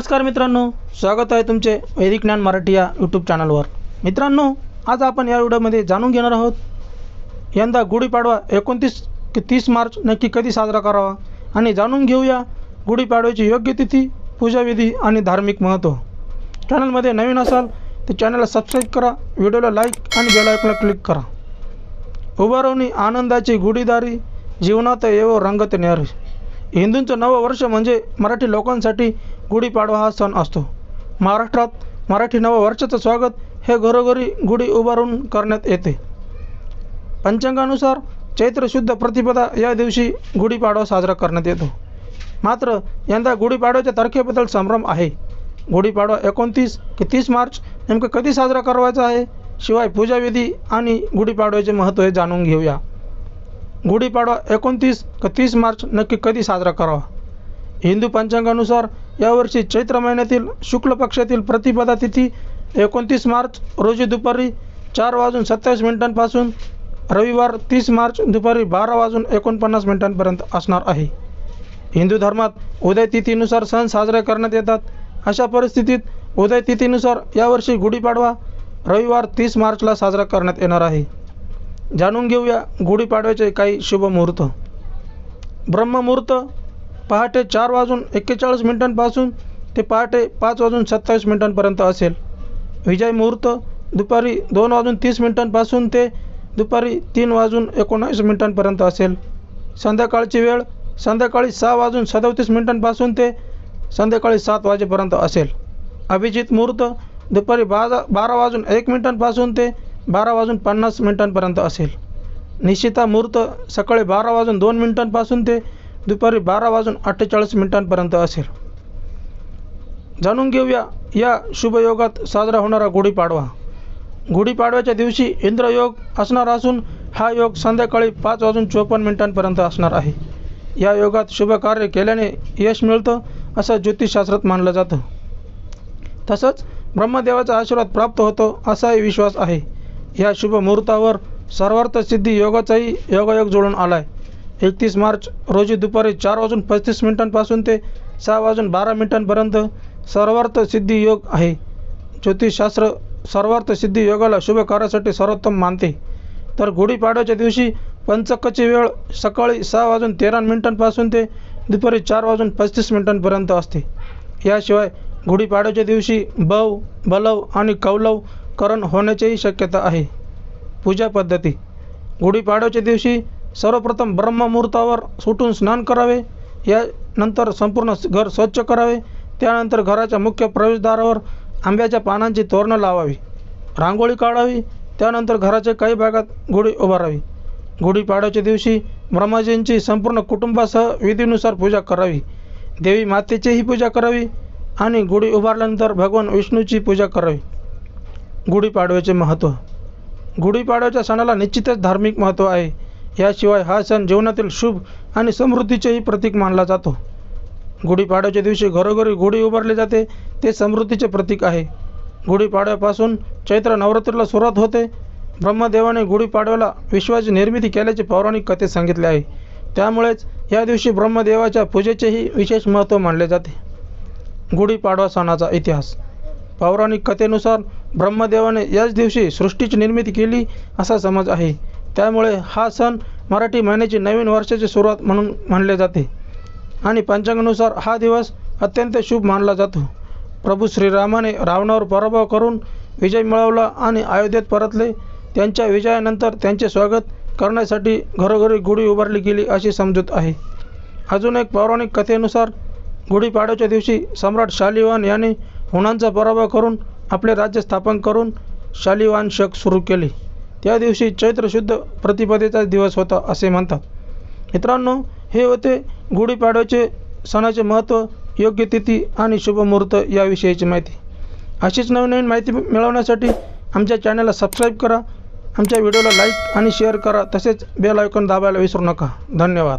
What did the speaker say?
नमस्कार मित्रांनो स्वागत आहे तुमचे वैदिक ज्ञान मराठी या यूट्यूब चॅनलवर मित्रांनो आज आपण या व्हिडिओमध्ये जाणून घेणार आहोत यंदा गुढीपाडवा एकोणतीस ते तीस मार्च नक्की कधी साजरा करावा आणि जाणून घेऊया गुढीपाडव्याची योग्य तिथी पूजाविधी आणि धार्मिक महत्त्व. चॅनलमध्ये नवीन असाल तर चॅनलला सबस्क्राईब करा व्हिडिओला लाईक आणि बेलायकला क्लिक करा. उभारवणी आनंदाची गुढीदारी जीवनात येवो रंगत न्यारी. हिंदूंचं नवं वर्ष म्हणजे मराठी लोकांसाठी गुढीपाडवा हा सण असतो. महाराष्ट्रात मराठी नववर्षाचं स्वागत हे घरोघरी गुढी उभारून करण्यात येते. पंचांगानुसार चैत्र शुद्ध प्रतिपदा या दिवशी गुढीपाडवा साजरा करण्यात येतो. मात्र यंदा गुढीपाडव्याच्या तारखेबद्दल संभ्रम आहे. गुढीपाडवा एकोणतीस की तीस मार्च नेमकं कधी साजरा करावायचा आहे? शिवाय पूजाविधी आणि गुढीपाडव्याचे महत्त्व हे जाणून घेऊया. गुढीपाडवा एकोणतीस क तीस मार्च नक्की कधी साजरा करावा? हिंदू पंचांगानुसार यावर्षी चैत्र महिन्यातील शुक्ल पक्षातील प्रतिपदा तिथी एकोणतीस मार्च रोजी दुपारी चार वाजून सत्तावीस मिनिटांपासून रविवार तीस मार्च दुपारी बारा वाजून एकोणपन्नास मिनिटांपर्यंत असणार आहे. हिंदू धर्मात उदयतिथीनुसार सण साजरे करण्यात येतात. अशा परिस्थितीत उदयतिथीनुसार यावर्षी गुढीपाडवा रविवार तीस मार्चला साजरा करण्यात येणार आहे. जाणून घेऊया गुढीपाडव्याचे काही शुभ मुहूर्त. ब्रह्ममुहूर्त पहाटे चार वाजून एक्केचाळीस मिनिटांपासून ते पहाटे पाच वाजून सत्तावीस मिनिटांपर्यंत असेल. विजय मुहूर्त दुपारी दोन वाजून तीस मिनिटांपासून ते दुपारी तीन वाजून एकोणावीस मिनिटांपर्यंत असेल. संध्याकाळची वेळ संध्याकाळी सहा वाजून सदतीस मिनिटांपासून ते संध्याकाळी सात वाजेपर्यंत असेल. अभिजित मुहूर्त दुपारी बारा बारा वाजून एक मिनिटांपासून ते बारा वाजून पन्नास मिनिटांपर्यंत असेल. निशिता मुहूर्त सकाळी बारा वाजून दोन मिनिटांपासून ते दुपारी बारा वाजून अठ्ठेचाळीस मिनिटांपर्यंत असेल. जाणून घेऊया या शुभयोगात साजरा होणारा गुढीपाडवा. गुढीपाडव्याच्या दिवशी इंद्रयोग असणार असून हा योग संध्याकाळी पाच वाजून चोपन्न मिनिटांपर्यंत असणार आहे. या योगात शुभ कार्य केल्याने यश मिळतं असं ज्योतिषशास्त्रात मानलं जातं. तसंच ब्रह्मदेवाचा आशीर्वाद प्राप्त होतो असाही विश्वास आहे. या शुभ मुहूर्तावर सर्वार्थ सिद्धी योगाचाही योगायोग जोडून आला आहे एकतीस मार्च रोजी दुपारी चार वाजून पस्तीस मिनिटांपासून ते सहा वाजून बारा मिनिटांपर्यंत सर्वार्थ सिद्धी योग आहे. ज्योतिषशास्त्र सर्वार्थ सिद्धी योगाला शुभ कार्यासाठी सर्वोत्तम मानते. तर गुढीपाडव्याच्या दिवशी पंचक्कची वेळ सकाळी सहा वाजून तेरा मिनिटांपासून ते दुपारी चार वाजून पस्तीस मिनिटांपर्यंत असते. याशिवाय गुढीपाडव्याच्या दिवशी बव बलव आणि कौलव करण होण्याचीही शक्यता आहे. पूजा पद्धती. गुढीपाडव्याच्या दिवशी सर्वप्रथम ब्रह्ममुहूर्तावर सुटून स्नान करावे. यानंतर संपूर्ण घर स्वच्छ करावे. त्यानंतर घराच्या मुख्य प्रवेशद्वारावर आंब्याच्या पानांची तोरणं लावावी. रांगोळी काढावी. त्यानंतर घराच्या काही भागात गुढी उभारावी. गुढीपाडव्याच्या दिवशी ब्रह्माजींची संपूर्ण कुटुंबासह विधीनुसार पूजा करावी. देवी मातेचीही पूजा करावी आणि गुढी उभारल्यानंतर भगवान विष्णूची पूजा करावी. गुढीपाडव्याचे महत्त्व गुढीपाडव्याच्या सणाला निश्चितच धार्मिक महत्त्व आहे. याशिवाय हा सण जीवनातील शुभ आणि समृद्धीचेही प्रतीक मानला जातो. गुढीपाडव्याच्या दिवशी घरोघरी गुढी उभारली जाते ते समृद्धीचे प्रतीक आहे. गुढीपाडव्यापासून चैत्र नवरात्रीला सुरुवात होते. ब्रह्मदेवाने गुढीपाडव्याला विश्वाची निर्मिती केल्याचे पौराणिक कथेत सांगितले आहे. त्यामुळेच या दिवशी ब्रह्मदेवाच्या पूजेचेही विशेष महत्त्व मानले जाते. गुढीपाडवा सणाचा इतिहास. पौराणिक कथेनुसार ब्रह्मदेवाने याच दिवशी सृष्टीची निर्मिती केली असा समज आहे. त्यामुळे हा सण मराठी महिन्याची नवीन वर्षाची सुरुवात म्हणून मानले जाते. आणि पंचांगानुसार हा दिवस अत्यंत शुभ मानला जातो. प्रभू श्रीरामाने रावणावर पराभव करून विजय मिळवला आणि अयोध्येत परतले. त्यांच्या विजयानंतर त्यांचे स्वागत करण्यासाठी घरोघरी गुढी उभारली गेली अशी समजूत आहे. अजून एक पौराणिक कथेनुसार गुढीपाडव्याच्या दिवशी सम्राट शालिवान याने हुणांचा पराभव करून आपले राज्य स्थापन करून शालिवांशक सुरू केले. त्या दिवशी चैत्र शुद्ध प्रतिपदेचा दिवस होता असे म्हणतात. मित्रांनो हे होते गुढीपाडव्याचे सणाचे महत्त्व योग्य तिथी आणि शुभमुहूर्त याविषयीची माहिती. अशीच नवीन नवीन माहिती मिळवण्यासाठी आमच्या चॅनलला सबस्क्राईब करा आमच्या व्हिडिओला लाईक आणि शेअर करा तसेच बेल आयकॉन दाबायला विसरू नका. धन्यवाद.